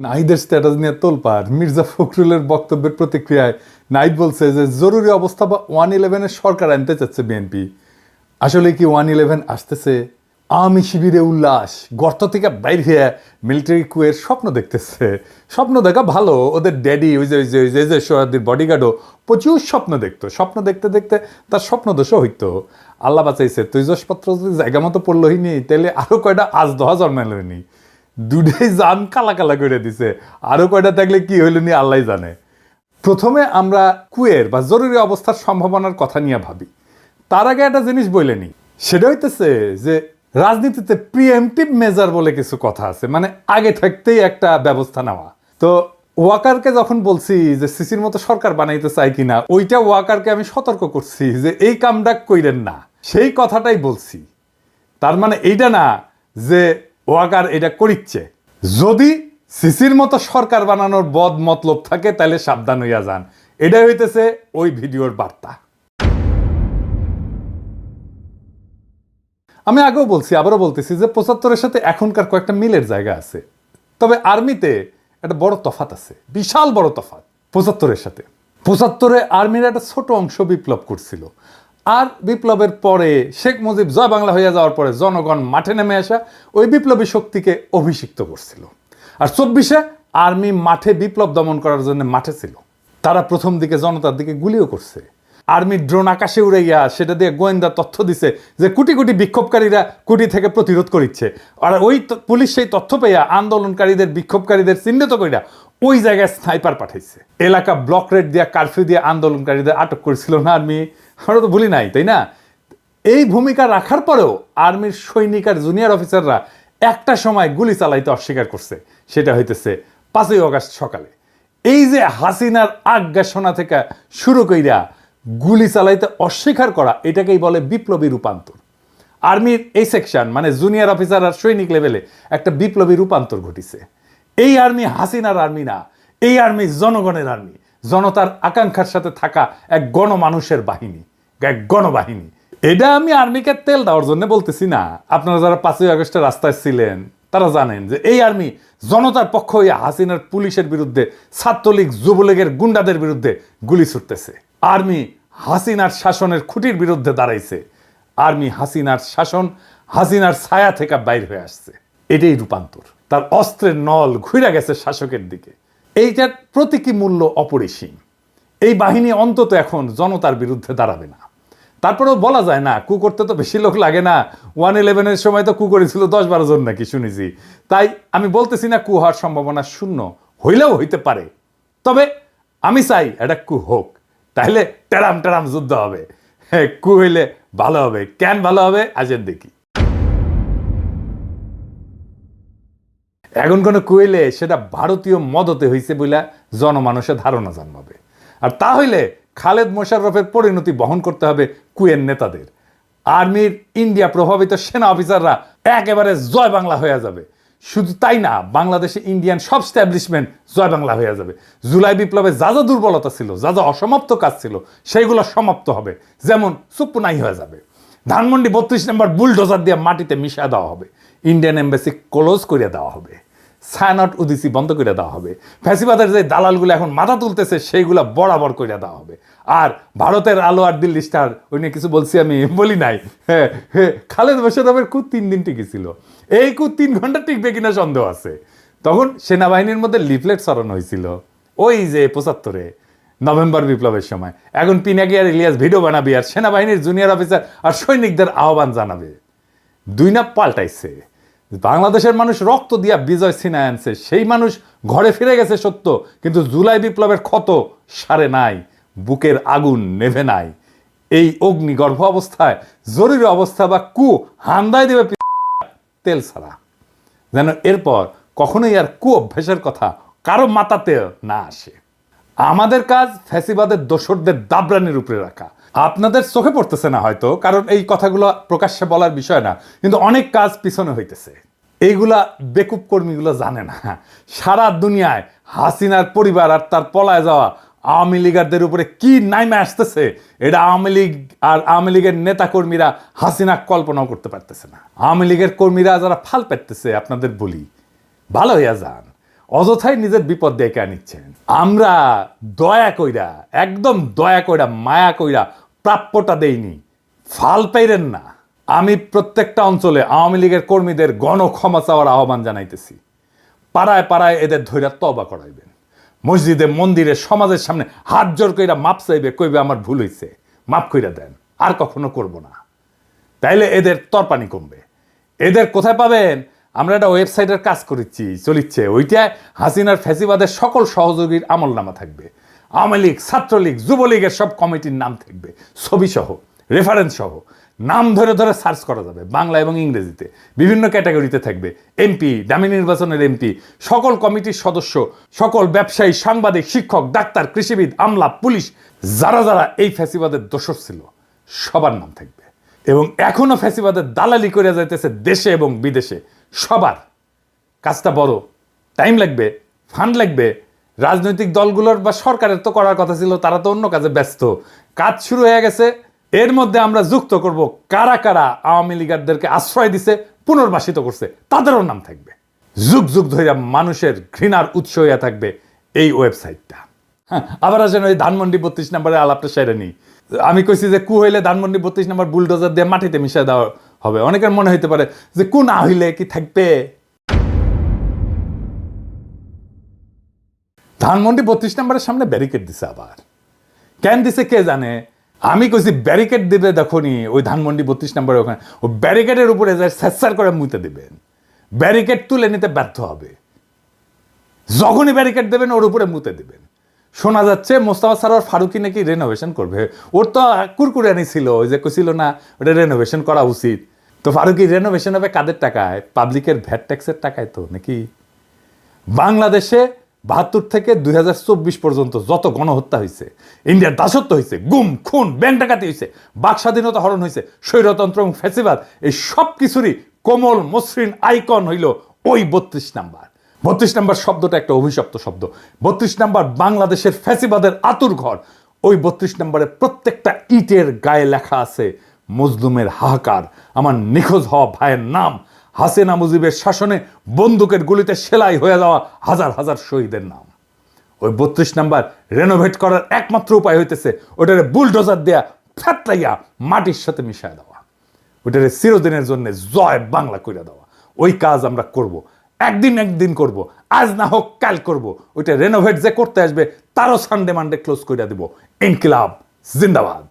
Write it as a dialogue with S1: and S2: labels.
S1: নাহিদের স্ট্যাটাস নিয়ে তোলপাড়। মির্জা ফখরুলের বক্তব্যের প্রতিক্রিয়ায় নাহিদ বলছে যে, জরুরি অবস্থা বা ওয়ান ইলেভেনের সরকার আনতে চাচ্ছে বিএনপি। আসলে কি ওয়ান ইলেভেন আসতেছে? আওয়ামী শিবিরে উল্লাস, গর্ত থেকে বাইর হয়ে মিলিটারি কুয়ের স্বপ্ন দেখতেছে। স্বপ্ন দেখা ভালো, ওদের ড্যাডি ওই যে ওই যে, ওই যে- সোহাদির বডিগার্ডও প্রচুর স্বপ্ন দেখতো। স্বপ্ন দেখতে দেখতে তার স্বপ্ন দোষও হইতো। আল্লাহ বাঁচাইছে, তৈজসপত্র যদি জায়গা মতো পড়লোই নি তাহলে আরও কয়টা আজ দহা জন্মালোই দুটাই জান কালা কালা করে দিছে, আরও কয়টা থাকলে কি হইল নি আল্লাহ জানে। প্রথমে আমরা কুয়ের বা জরুরি অবস্থার সম্ভাবনার কথা নিয়ে ভাবি। তার আগে একটা জিনিস বলেনি সেটা হইতেছে যে রাজনীতিতে প্রিএমটিভ মেজার বলে কিছু কথা আছে মানে আগে থাকতেই একটা ব্যবস্থা নেওয়া। তো ওয়াকারকে যখন বলছি যে, সিসির মতো সরকার বানাইতে চাই কিনা, ওইটা ওয়াকারকে আমি সতর্ক করছি যে, এই কামটা কইরেন না। সেই কথাটাই বলছি। তার মানে এইটা না যে ওয়াকার এটা করিচ্ছে। যদি সিসির মতো সরকার বানানোর বদ মতলব থাকে, তাহলে সাবধান হইয়া যান। এটাই হইতেছে ওই ভিডিওর বার্তা। আমি আগেও বলছি, আবারও বলতেছি যে পঁচাত্তরের সাথে এখনকার কয়েকটা মিলের জায়গা আছে। তবে আর্মিতে একটা বড় তফাত আছে, বিশাল বড় তফাত পঁচাত্তরের সাথে। পঁচাত্তরে আর্মির একটা ছোট অংশ বিপ্লব করছিল। আর বিপ্লবের পরে শেখ মুজিব জয় বাংলা হইয়া যাওয়ার পরে জনগণ মাঠে নেমে আসা ওই বিপ্লবী শক্তিকে অভিষিক্ত করছিল। আর চব্বিশে আর্মি মাঠে বিপ্লব দমন করার জন্য মাঠে ছিল। তারা প্রথম দিকে জনতার দিকে গুলিও করছে। আর্মির ড্রোন আকাশে উড়াইয়া সেটা দিয়ে গোয়েন্দা তথ্য দিছে যে কোটি কোটি বিক্ষোভকারীরা কুটি থেকে প্রতিরোধ করিচ্ছে। আর ওই পুলিশ সেই তথ্য পেয়ে আন্দোলনকারীদের, বিক্ষোভকারীদের চিহ্নিত কইরা ওই জায়গায় স্নাইপার পাঠাইছে। এলাকা ব্লক রেড দিয়া, কারফিউ দিয়ে আন্দোলনকারীদের আটক করেছিল না আর্মি? আমরা তো ভুলি নাই, তাই না? এই ভূমিকা রাখার পরেও আর্মির সৈনিক আর জুনিয়র অফিসাররা একটা সময় গুলি চালাইতে অস্বীকার করছে। সেটা হইতেছে পাঁচই অগাস্ট সকালে। এই যে হাসিনার আজ্ঞাসনা থেকে শুরু কইরা গুলি চালাইতে অস্বীকার করা, এটাকেই বলে বিপ্লবী রূপান্তর। আর্মির এই সেকশন মানে জুনিয়র অফিসার আর সৈনিক লেভেলে একটা বিপ্লবী রূপান্তর ঘটিছে। এই আর্মি হাসিনার আর্মি না, এই আর্মি জনগণের আর্মি। জনতার আকাঙ্ক্ষার সাথে থাকা এক গণমানুষের বাহিনী, এক গণবাহিনী। এটা আমি আর্মিকে তেল দেওয়ার জন্য বলতেছি না। আপনারা যারা পাঁচই আগস্টের রাস্তায় ছিলেন, তারা জানেন যে এই আর্মি জনতার পক্ষ হইয়া হাসিনার পুলিশের বিরুদ্ধে, ছাত্রলীগ, যুবলীগের গুন্ডাদের বিরুদ্ধে গুলি ছুটতেছে। আর্মি হাসিনার শাসনের খুঁটির বিরুদ্ধে দাঁড়াইছে। আর্মি হাসিনার শাসন হাসিনার ছায়া থেকে বাইর হয়ে আসছে। এটাই রূপান্তর। তার অস্ত্রের নল ঘুরে গেছে শাসকের দিকে। এইটার প্রতীকী মূল্য অপরিসীম। এই বাহিনী অন্তত এখন জনতার বিরুদ্ধে দাঁড়াবে না। তারপরেও বলা যায় না, কু করতে তো বেশি লোক লাগে না। ওয়ান ইলেভেনের সময় তো কু করেছিল দশ বারো জন নাকি, শুনেছি। তাই আমি বলতেছি না কু হওয়ার সম্ভাবনা শূন্য হইলেও হইতে পারে। তবে আমি চাই এটা কু হোক। তাহলে টেরাম টেরাম যুদ্ধ হবে। কু হইলে ভালো হবে কেন ভালো হবে আজের দেখি। এখন কোনো কুইলে সেটা ভারতীয় মদতে হইছে বলে জনমানুষের ধারণা জন্মাবে। আর তা হইলে খালেদ মোশাররফের পরিণতি বহন করতে হবে কুয়ের নেতাদের। আর্মির ইন্ডিয়া প্রভাবিত সেনা অফিসাররা একেবারে জয় বাংলা হয়ে যাবে। শুধু তাই না, বাংলাদেশে ইন্ডিয়ান সব স্ট্যাবলিশমেন্ট জয় বাংলা হয়ে যাবে। জুলাই বিপ্লবে যা যা দুর্বলতা ছিল, যা যা অসমাপ্ত কাজ ছিল, সেইগুলো সমাপ্ত হবে। যেমন সুপুনাই হয়ে যাবে। ধানমন্ডি বত্রিশ নম্বর বুলডোজার দিয়ে মাটিতে মিশা দেওয়া হবে। ইন্ডিয়ান এম্বাসি ক্লোজ করে দেওয়া হবে। সায়ানট উদিসি বন্ধ করে দেওয়া হবে। ফ্যাসিবাদের যে দালালগুলো এখন মাথা তুলতেছে, সেইগুলো বরাবর করে দেওয়া হবে। আর ভারতের আলো আর দিল্লি স্টার, ওই নিয়ে কিছু বলছি আমি, বলি নাই। হ্যাঁ হ্যাঁ খালেদ মোশারফের কু তিন দিন টিকেছিল এই কু তিন ঘণ্টা টিকবে কিনা সন্দেহ আছে। তখন সেনাবাহিনীর মধ্যে লিফলেট সরানো হয়েছিল। ওই যে পঁচাত্তরে, নভেম্বর বিপ্লবের সময়। এখন পিনাকি আর ইলিয়াস ভিডিও বানাবি আর সেনাবাহিনীর জুনিয়র অফিসার আর সৈনিকদের আহ্বান জানাবে। দুই না পাল্টাইছে। বাংলাদেশের মানুষ রক্ত দিয়া বিজয় সিনহা আনছে। সেই মানুষ ঘরে ফিরে গেছে সত্য, কিন্তু জুলাই বিপ্লবের ক্ষত সারে নাই। বুকের আগুন নেভে নাই। এই অগ্নিগর্ভ অবস্থায় জরুরি অবস্থা বা কু হান্দায় দেবে তেল ছাড়া। যেন এরপর কখনোই আর কু অভ্যাসের কথা কারও মাথাতে না আসে। আমাদের কাজ ফ্যাসিবাদের দোসরদের দাবরানির উপরে রাখা। আপনাদের চোখে পড়তেছে না হয়তো, কারণ এই কথাগুলো প্রকাশ্যে বলার বিষয় না, কিন্তু অনেক কাজ পিছনে হইতেছে। এইগুলা বেকুব কর্মীগুলো জানে না। সারা দুনিয়ায় হাসিনার পরিবার আর তার পলায় যাওয়া আওয়ামী লীগারদের উপরে কি নাইমে আসতেছে? এটা আওয়ামী লীগ আর আওয়ামী লীগের নেতা কর্মীরা হাসিনা কল্পনাও করতে পারতেছে না। আওয়ামী লীগের কর্মীরা যারা ফাল পেতেছে আপনাদের বলি। ভালো হইয়া যান। অযথাই নিজের বিপদ ডেকে আনিচ্ছেন। আমরা দয়া কইরা, একদম দয়া কইরা, মায়া কইরা প্রাপ্যটা দেইনি। ফাল পাইরেন না। আমি প্রত্যেকটা অঞ্চলে আওয়ামী লীগের কর্মীদের গণ ক্ষমা চাওয়ার আহ্বান জানাইতেছি। পাড়ায় পাড়ায় এদের ধৈর্য তবা করাইবেন। মসজিদে, মন্দিরে, সমাজের সামনে হাত জোর কইরা মাপ চাইবে, কইবে আমার ভুল হইছে, মাপ কইরা দেন, আর কখনো করব না। তাইলে এদের তরপানি কমবে। এদের কোথায় পাবেন? আমরা একটা ওয়েবসাইটের কাজ করেছি চলিচ্ছে। ওইটায় হাসিনার ফ্যাসিবাদের সকল সহযোগীর আমল নামা থাকবে। আওয়ামী লীগ, ছাত্রলীগ, যুবলীগের সব কমিটির নাম থাকবে। ছবি সহ রেফারেন্স সহ। নাম ধরে ধরে সার্চ করা যাবে, বাংলা এবং ইংরেজিতে। বিভিন্ন ক্যাটাগরিতে থাকবে। এমপি দামি নির্বাচনের এমপি সকল কমিটির সদস্য, সকল ব্যবসায়ী, সাংবাদিক, শিক্ষক, ডাক্তার, কৃষিবিদ, আমলা, পুলিশ, যারা যারা এই ফ্যাসিবাদের দোষর ছিল, সবার নাম থাকবে। এবং এখনও ফ্যাসিবাদের দালালি করে যাইতেছে দেশে এবং বিদেশে, সবার। কাজটা বড়। টাইম লাগবে ফান্ড লাগবে। রাজনৈতিক দলগুলোর বা সরকারের তো করার কথা ছিল, তারা তো অন্য কাজে ব্যস্ত। কাজ শুরু হয়ে গেছে এর মধ্যে আমরা যুক্ত করব কারা কারা আওয়ামী লীগারদেরকে আশ্রয় দিছে, পুনর্বাসিত করছে, তাদেরও নাম থাকবে। যুগ যুগ ধরে মানুষের ঘৃণার উৎস হইয়া থাকবে এই ওয়েবসাইটটা। হ্যাঁ আবার আসেন ওই ধানমন্ডি বত্রিশ নম্বরে আলাপটা সেরে নি আমি কইছি যে, কু হইলে ধানমন্ডি বত্রিশ নম্বর বুলডোজার দিয়ে মাটিতে মিশিয়ে দেওয়া হবে। অনেকের মনে হইতে পারে যে, কু না হইলে কি থাকবে? ধানমন্ডি বত্রিশ নম্বরের সামনে ব্যারিকেড দিছে আবার। কেন দিছে কে জানে? আমি কইছি ব্যারিকেড দিবে দেখনি ওই ধানমন্ডি বত্রিশ নম্বরের ওখানে। ও ব্যারিকেডের উপরে স্যার করে মুইতে দেবেন। ব্যারিকেড তুলে নিতে ব্যর্থ হবে। যখনই ব্যারিকেড দেবেন, ওর উপরে মুতে দেবেন। শোনা যাচ্ছে মোস্তাফা সারোয়ার ফারুকি নাকি রেনোভেশন করবে। ওর তো কুরকুরানি ছিল, ওই যে কছিল না, ওটা রেনোভেশন করা উচিত। তো ফারুকি রেনোভেশন হবে কাদের টাকায়? পাবলিকের ভ্যাট ট্যাক্সের টাকায় তো, নাকি? বাংলাদেশে বাহাত্তর থেকে দুই হাজার চব্বিশ পর্যন্ত যত গণহত্যা হয়েছে ইন্ডিয়ার দাসত্ব হয়েছে গুম, খুন, ব্যাংক ডাকাতি হয়েছে বাক স্বাধীনতা হরণ হয়েছে স্বৈরতন্ত্র এবং ফ্যাসিবাদ, এই সব কিছুরই কোমল মসৃণ আইকন হইল ওই বত্রিশ নাম্বার। বত্রিশ নাম্বার শব্দটা একটা অভিশপ্ত শব্দ। বত্রিশ নাম্বার বাংলাদেশের ফ্যাসিবাদের আতুর ঘর। ওই বত্রিশ নম্বরে প্রত্যেকটা ইটের গায়ে লেখা আছে, মজলুমের হাহাকার, আমার নিখোঁজ হওয়া ভাইয়ের নাম হাসিনা মুজিবের শাসনে বন্দুকের গুলিতে সেলাই হয়ে যাওয়া হাজার হাজার শহীদের নাম। ওই বত্রিশ নাম্বার রেনোভেট করার একমাত্র উপায় হইতেছে ওটারে বুলডোজার দেয়া ফ্যাতলাইয়া মাটির সাথে মিশায় দেওয়া। ওটারে চিরদিনের জন্য জয় বাংলা কইরা দেওয়া। ওই কাজ আমরা করব, একদিন একদিন করব, আজ না হোক কাল করব। ওইটা রেনোভেট যে করতে আসবে, তারও সানডে মানডে ক্লোজ কইরা দিব। ইনকিলাব, জিন্দাবাদ।